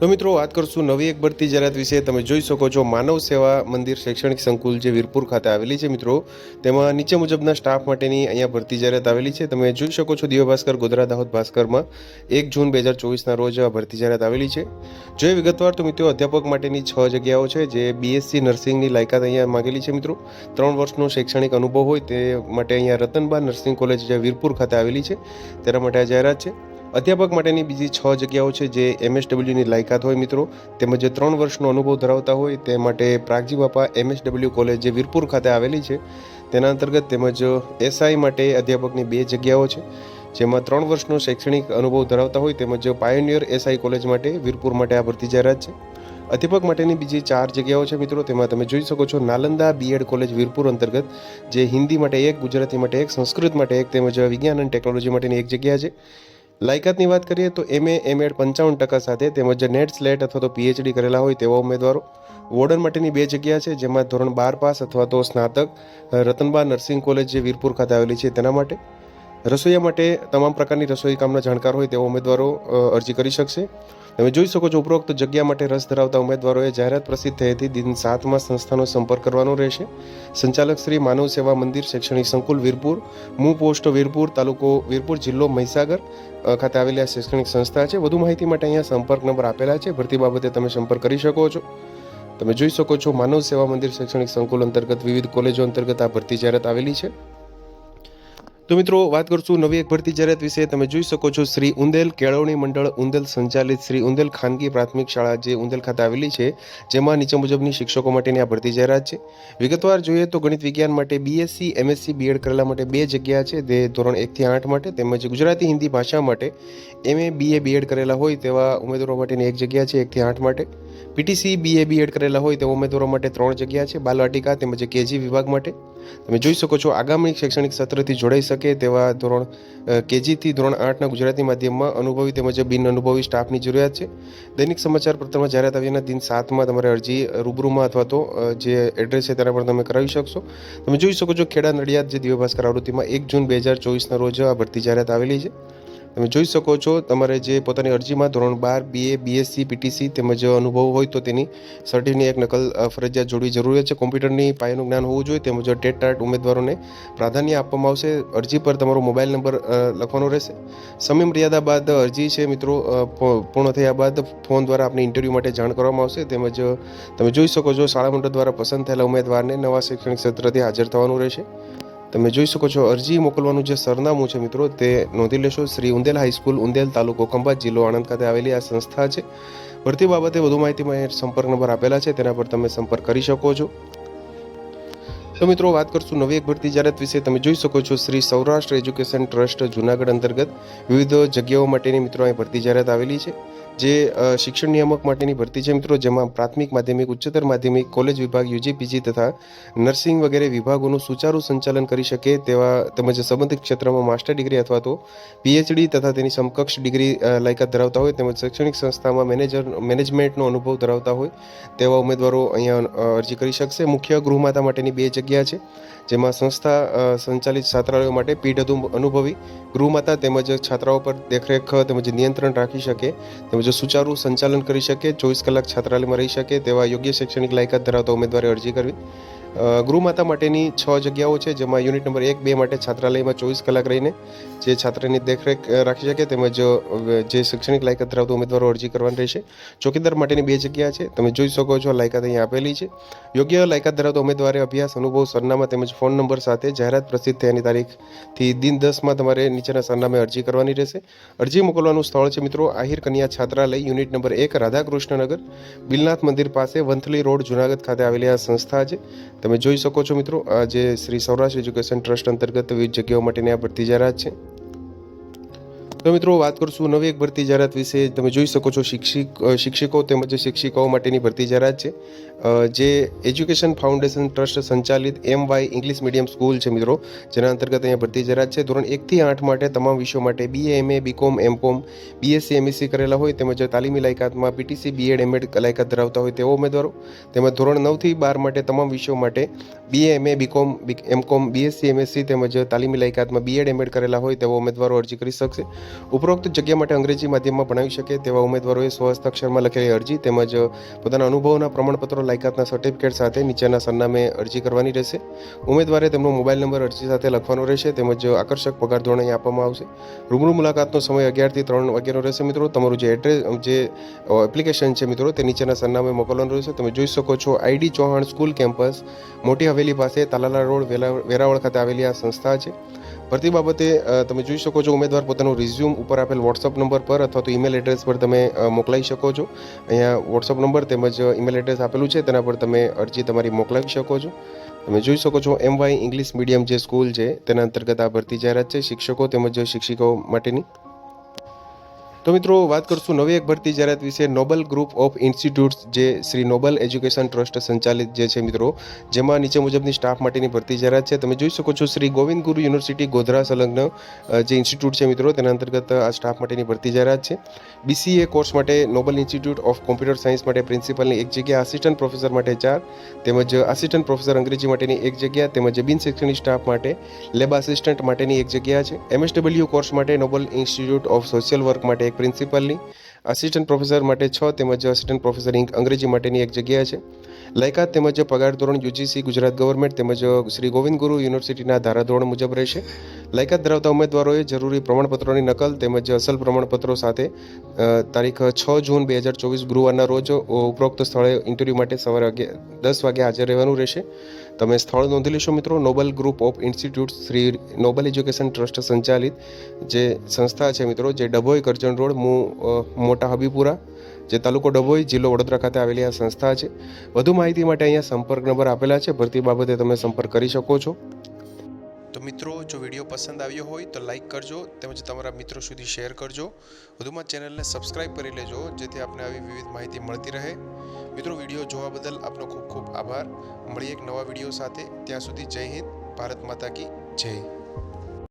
તો મિત્રો, વાત કરશું નવી એક ભરતી જાહેરાત વિશે. તમે જોઈ શકો છો માનવ સેવા મંદિર શૈક્ષણિક સંકુલ જે વીરપુર ખાતે આવેલી છે મિત્રો, તેમાં નીચે મુજબના સ્ટાફ માટેની અહીંયા ભરતી જાહેરાત આવેલી છે. તમે જોઈ શકો છો દિવ્ય ભાસ્કર ગોધરા દાહોદ ભાસ્કરમાં એક જૂન બે હજાર ચોવીસના રોજ ભરતી જાહેરાત આવેલી છે. જો એ વિગતવાર તો મિત્રો, અધ્યાપક માટેની છ જગ્યાઓ છે જે બીએસસી નર્સિંગની લાયકાત અહીંયા માંગેલી છે મિત્રો. ત્રણ વર્ષનો શૈક્ષણિક અનુભવ હોય તે માટે અહીંયા રતનબા નર્સિંગ કોલેજ જે વીરપુર ખાતે આવેલી છે, તેના માટે આ જાહેરાત છે. અધ્યાપક માટેની બીજી છ જગ્યાઓ છે જે એમએસડબલ્યુની લાયકાત હોય મિત્રો. તેમજ ત્રણ વર્ષનો અનુભવ ધરાવતા હોય તે માટે પ્રાગજી બાપા એમએસડબલ્યુ કોલેજ જે વીરપુર ખાતે આવેલી છે. તેના અંતર્ગત તેમજ એસઆઈ માટે અધ્યાપકની બે જગ્યાઓ છે. જેમાં ત્રણ વર્ષનો શૈક્ષણિક અનુભવ ધરાવતા હોય તેમજ પાયોનિયર એસઆઈ કોલેજ માટે વીરપુર માટે આ ભરતી જાહેરાત છે. અધ્યાપક માટેની બીજી ચાર જગ્યાઓ છે મિત્રો. તેમાં તમે જોઈ શકો છો નાલંદા બીએડ કોલેજ વીરપુર અંતર્ગત, જે હિન્દી માટે એક, ગુજરાતી માટે એક, સંસ્કૃત માટે એક તેમજ વિજ્ઞાન અને ટેકનોલોજી માટેની એક જગ્યા છે. લાયકાતની વાત કરીએ તો એમએ એમએડ પંચાવન ટકા સાથે તેમજ નેટ સ્લેટ અથવા તો પીએચડી કરેલા હોય તેવા ઉમેદવારો વોર્ડન માટેની બે જગ્યા છે, જેમાં ધોરણ બાર પાસ અથવા તો સ્નાતક, રતનબા નર્સિંગ કોલેજ જે વીરપુર ખાતે આવેલી છે તેના માટે. રસોઈયા માટે તમામ પ્રકારની રસોઈ કામના જાણકાર હોય તેવા ઉમેદવારો અરજી કરી શકશે. તમે જોઈ શકો છો ઉપરોક્ત જગ્યા માટે રસ ધરાવતા ઉમેદવારોએ જાહેરાત પ્રસિદ્ધ હતી. દિન સાતમાં સંસ્થાનો સંપર્ક કરવાનો રહેશે. સંચાલક શ્રી માનવ સેવા મંદિર, શૈક્ષણિક સંકુલ, વીરપુર, મૂ પોસ્ટ વીરપુર, તાલુકો વીરપુર, જિલ્લો મહીસાગર ખાતે આવેલી આ શૈક્ષણિક સંસ્થા છે. વધુ માહિતી માટે અહીંયા સંપર્ક નંબર આપેલા છે. ભરતી બાબતે તમે સંપર્ક કરી શકો છો. તમે જોઈ શકો છો માનવ સેવા મંદિર, શૈક્ષણિક સંકુલ અંતર્ગત વિવિધ કોલેજો અંતર્ગત આ ભરતી જાહેરાત આવેલી છે. તો મિત્રો, વાત કરશું નવી એક ભરતી જાહેરાત વિશે. તમે જોઈ શકો છો શ્રી ઉંદેલ કેળવણી મંડળ, ઉંદેલ સંચાલિત શ્રી ઉંદેલ ખાનગી પ્રાથમિક શાળા જે ઉંદેલ ખાતે આવેલી છે, જેમાં નીચે મુજબની શિક્ષકો માટેની આ ભરતી જાહેરાત છે. વિગતવાર જોઈએ તો ગણિત વિજ્ઞાન માટે બીએસસી એમએસસી બીએડ કરેલા માટે બે જગ્યા છે. તે ધોરણ એકથી આઠ માટે, તેમજ ગુજરાતી હિન્દી ભાષા માટે એમએ બીએ બીએડ કરેલા હોય તેવા ઉમેદવારો માટેની એક જગ્યા છે એકથી આઠ માટે. પીટીસી, બીએ બીએડ કરેલા હોય તેવા ઉમેદવારો માટે ત્રણ જગ્યા છે, બાલવાટિકા તેમજ કેજી વિભાગ માટે. તમે જોઈ શકો છો, આગામી શૈક્ષણિક સત્રથી જોડાઈ શકે તેવા ધોરણ કેજીથી ધોરણ આઠના ગુજરાતી માધ્યમમાં અનુભવી તેમજ બિન અનુભવી સ્ટાફની જરૂરિયાત છે. દૈનિક સમાચાર પત્રમાં જાહેરાત આવ્યાના દિન સાતમાં તમારે અરજી રૂબરૂમાં અથવા તો જે એડ્રેસ છે તેના પર તમે કરાવી શકશો. તમે જોઈ શકો છો, ખેડા નડિયાદ જે દિવ્ય ભાસ્કર આવૃત્તિમાં એક જૂન બે હજાર ચોવીસના રોજ આ ભરતી જાહેરાત આવેલી છે. તમે જોઈ શકો છો, તમારે જે પોતાની અરજીમાં ધોરણ બાર બીએ બીએસસી પીટીસી તેમજ અનુભવ હોય તો તેની સર્ટિફિકેટની એક નકલ ફરજિયાત જોડવી જરૂરી છે. કોમ્પ્યુટરની પાયાનું જ્ઞાન હોવું જોઈએ, તેમજ ટેટ ટાટ ઉમેદવારોને પ્રાધાન્ય આપવામાં આવશે. અરજી પર તમારો મોબાઈલ નંબર લખવાનો રહેશે. સમય મર્યાદા બાદ અરજી છે મિત્રો પૂર્ણ થયા બાદ ફોન દ્વારા આપની ઇન્ટરવ્યૂ માટે જાણ કરવામાં આવશે. તેમજ તમે જોઈ શકો છો શાળા મંડળ દ્વારા પસંદ થયેલા ઉમેદવારને નવા શૈક્ષણિક સત્રથી હાજર થવાનું રહેશે. તમે જોઈ શકો છો, અરજી મોકલવાનું જે સરનામું છે મિત્રો, તે નોંધી લેશો. શ્રી ઉંદેલ હાઈસ્કૂલ ઉંદેલ તાલુકો ખંભાત જિલ્લો આણંદ ખાતે આવેલી આ સંસ્થા છે. ભરતી બાબતે વધુ માહિતી માટે સંપર્ક નંબર આપેલા છે, તેના પર તમે સંપર્ક કરી શકો છો. તો મિત્રો, વાત કરશું નવી એક ભરતી જાહેરાત વિશે. તમે જોઈ શકો છો, શ્રી સૌરાષ્ટ્ર એજ્યુકેશન ટ્રસ્ટ જુનાગઢ અંતર્ગત વિવિધ જગ્યાઓ માટેની મિત્રો અહીં ભરતી જાહેરાત આવેલી છે. જે શિક્ષણ નિયામક માટેની ભરતી છે મિત્રો, જેમાં પ્રાથમિક માધ્યમિક, ઉચ્ચતર માધ્યમિક, કોલેજ વિભાગ, યુજી, પીજી તથા નર્સિંગ વગેરે વિભાગોનું સુચારુ સંચાલન કરી શકે તેવા તેમજ સંબંધિત ક્ષેત્રમાં માસ્ટર ડિગ્રી અથવા તો પીએચડી તથા તેની સમકક્ષ ડિગ્રી લાયકાત ધરાવતા હોય તેમજ શૈક્ષણિક સંસ્થામાં મેનેજર, મેનેજમેન્ટનો અનુભવ ધરાવતા હોય તેવા ઉમેદવારો અહીંયા અરજી કરી શકશે. મુખ્ય ગૃહમાતા માટેની બે જગ્યા છે, જેમાં સંસ્થા સંચાલિત છાત્રાલયો માટે પીઢ અનુભવી ગૃહમાતા તેમજ છાત્રાઓ પર દેખરેખ તેમજ નિયંત્રણ રાખી શકે તેમજ સુચારુ સંચાલન કરી શકે, ચોવીસ કલાક છાત્રાલયમાં રહી શકે તેવા યોગ્ય શૈક્ષણિક લાયકાત ધરાવતા ઉમેદવારે અરજી કરવી. ગૃહમાતા માટેની છ જગ્યાઓ છે, જેમાં યુનિટ નંબર એક, બે માટે છાત્રાલયમાં ચોવીસ કલાક રહીને જે છાત્રની દેખરેખ રાખી શકે તેમજ જે શૈક્ષણિક લાયકાત ધરાવતા ઉમેદવારો અરજી કરવાની રહેશે. ચોકીદાર માટેની બે જગ્યા છે, તમે જોઈ શકો છો, લાયકાત અહીં આપેલી છે. યોગ્ય લાયકાત ધરાવતા ઉમેદવારે અભ્યાસ, અનુભવ, સરનામા તેમજ ફોન નંબર સાથે જાહેરાત પ્રસિદ્ધ થયાની તારીખથી દિન દસમાં તમારે નીચેના સરનામે અરજી કરવાની રહેશે. અરજી મોકલવાનું સ્થળ છે મિત્રો, આહિર કન્યા છાત્રાલય, યુનિટ નંબર એક, રાધાકૃષ્ણનગર. બિલનાથ મંદિર પાસે વંથલી રોડ, જુનાગઢ ખાતે આવેલી આ સંસ્થા છે. તમે જોઈ શકો છો મિત્રો, આ જે શ્રી સૌરાષ્ટ્ર એજ્યુકેશન ટ્રસ્ટ અંતર્ગત વિવિધ જગ્યાઓ માટેની આ ભરતી જાહેરાત છે. તો મિત્રો વાત કરશું નવી એક ભરતી જાહેરાત વિશે. તમે જોઈ શકો છો શિક્ષિક શિક્ષકો તેમજ શિક્ષિકાઓ માટેની ભરતી જાહેરાત છે. જે એજ્યુકેશન ફાઉન્ડેશન ટ્રસ્ટ સંચાલિત M Y English medium school છે મિત્રો. જેના અંતર્ગત અહીંયા ભરતી જાહેરાત છે. ધોરણ એકથી આઠ માટે તમામ વિષયો માટે BA MA BCom MCom BSc MSc કરેલા હોય તેમજ તાલીમી લાયકાતમાં પીટીસી બીએડ એમએડ લાયકાત ધરાવતા હોય તેવા ઉમેદવારો. તેમજ ધોરણ નવથી બાર માટે તમામ વિષયો માટે BA MA BCom MCom BSc MSc તેમજ તાલીમી લાયકાતમાં બીએડ એમએડ કરેલા હોય તેવા ઉમેદવારો અરજી કરી શકશે. ઉપરોક્ત જગ્યા માટે અંગ્રેજી માધ્યમમાં ભણાવી શકે તેવા ઉમેદવારોએ સ્વહસ્તાક્ષરમાં લખેલી અરજી તેમજ પોતાના અનુભવના પ્રમાણપત્રો, લાયકાતના સર્ટિફિકેટ સાથે નીચેના સરનામે અરજી કરવાની રહેશે. ઉમેદવારે તેમનો મોબાઈલ નંબર અરજી સાથે લખવાનો રહેશે તેમજ આકર્ષક પગાર ધોરણ અહીં આપવામાં આવશે. રૂબરૂ મુલાકાતનો સમય અગિયારથી ત્રણ વાગ્યાનો રહેશે મિત્રો. તમારું જે એડ્રેસ જે એપ્લિકેશન છે મિત્રો તે નીચેના સરનામે મોકલવાનું રહેશે. તમે જોઈ શકો છો આઈડી ચૌહાણ સ્કૂલ કેમ્પસ મોટી હવેલી પાસે તાલાલા રોડ વેરાવળ ખાતે આવેલી આ સંસ્થા છે. ભરતી બાબતે તમે જોઈ શકો છો ઉમેદવાર પોતાનું રિઝ્યુમ ઉપર આપેલ વોટ્સઅપ નંબર પર અથવા તો ઈમેલ એડ્રેસ પર તમે મોકલાવી શકો છો. અહીંયા વોટ્સઅપ નંબર તેમજ ઈમેલ એડ્રેસ આપેલું છે, તેના પર તમે અરજી તમારી મોકલાવી શકો છો. તમે જોઈ શકો છો એમ વાય ઇંગ્લિશ મીડિયમ જે સ્કૂલ છે, તેના અંતર્ગત આ ભરતી જાહેરાત છે. શિક્ષકો તેમજ શિક્ષિકાઓ માટેની તો મિત્રો, વાત કરશું નવી એક ભરતી જાહેરાત વિશે નોબલ ગ્રુપ ઓફ ઇન્સ્ટિટ્યૂટ્સ જે શ્રી નોબલ એજ્યુકેશન ટ્રસ્ટ સંચાલિત જે છે મિત્રો, જેમાં નીચે મુજબની સ્ટાફ માટેની ભરતી જાહેરાત છે, તમે જોઈ શકો છો શ્રી ગોવિંદ ગુરુ યુનિવર્સિટી ગોધરા સંલગ્ન જે ઇન્સ્ટિટ્યૂટ છે મિત્રો, તેના અંતર્ગત આ સ્ટાફ માટેની ભરતી જાહેરાત છે. બીસીએ કોર્સ માટે Noble Institute of Computer Science માટે પ્રિન્સિપલની એક જગ્યા આસિસ્ટન્ટ પ્રોફેસર માટે ચાર, તેમજ આસિસ્ટન્ટ પ્રોફેસર અંગ્રેજી માટેની એક જગ્યા, તેમજ બિન શૈક્ષણિક સ્ટાફ માટે લેબ આસિસ્ટન્ટ માટેની એક જગ્યા છે. એમએસડબલ્યુ કોર્સ માટે Noble Institute of social work માટે એક પ્રિન્સિપલની આસિસ્ટન્ટ પ્રોફેસર માટે છ તેમજ આસિસ્ટન્ટ પ્રોફેસર અંગ્રેજી માટેની એક જગ્યા છે. લાયકાત તેમજ પગાર ધોરણ યુજીસી ગુજરાત ગવર્મેન્ટ તેમજ શ્રી ગોવિંદ ગુરુ યુનિવર્સિટીના ધારાધોરણ મુજબ રહેશે. લાયકાત ધરાવતા ઉમેદવારોએ જરૂરી પ્રમાણપત્રોની નકલ તેમજ અસલ પ્રમાણપત્રો સાથે તારીખ છ જૂન બે હજાર ચોવીસ ગુરુવારના રોજ ઉપરોક્ત સ્થળે ઇન્ટરવ્યૂ માટે સવારે અગિયાર દસ વાગે હાજર રહેવાનું રહેશે. તમે સ્થળ નોંધી લેશો મિત્રો, Noble group of institute Shri Noble education trust સંચાલિત જે સંસ્થા છે મિત્રો, જે ડભોઈ કરજણ રોડ મોટા હબીપુરા જે તાલુકો ડભોઈ જિલ્લો વડોદરા ખાતે આવેલી આ સંસ્થા છે. વધુ માહિતી માટે અહીંયા સંપર્ક નંબર આપેલા છે. ભરતી બાબતે તમે સંપર્ક કરી શકો છો. તો મિત્રો, જો વીડિયો પસંદ આવ્યો હોય તો લાઈક કરજો તેમજ તમારા મિત્રો સુધી શેર કરજો. વધુમાં ચેનલને સબસ્ક્રાઇબ કરી લેજો, જેથી આપને આવી વિવિધ માહિતી મળતી રહે. મિત્રો, વીડિયો જોવા બદલ આપનો ખૂબ ખૂબ આભાર. મળીએ એક નવા વીડિયો સાથે. ત્યાં સુધી જય હિન્દ, ભારત માતા કી જય.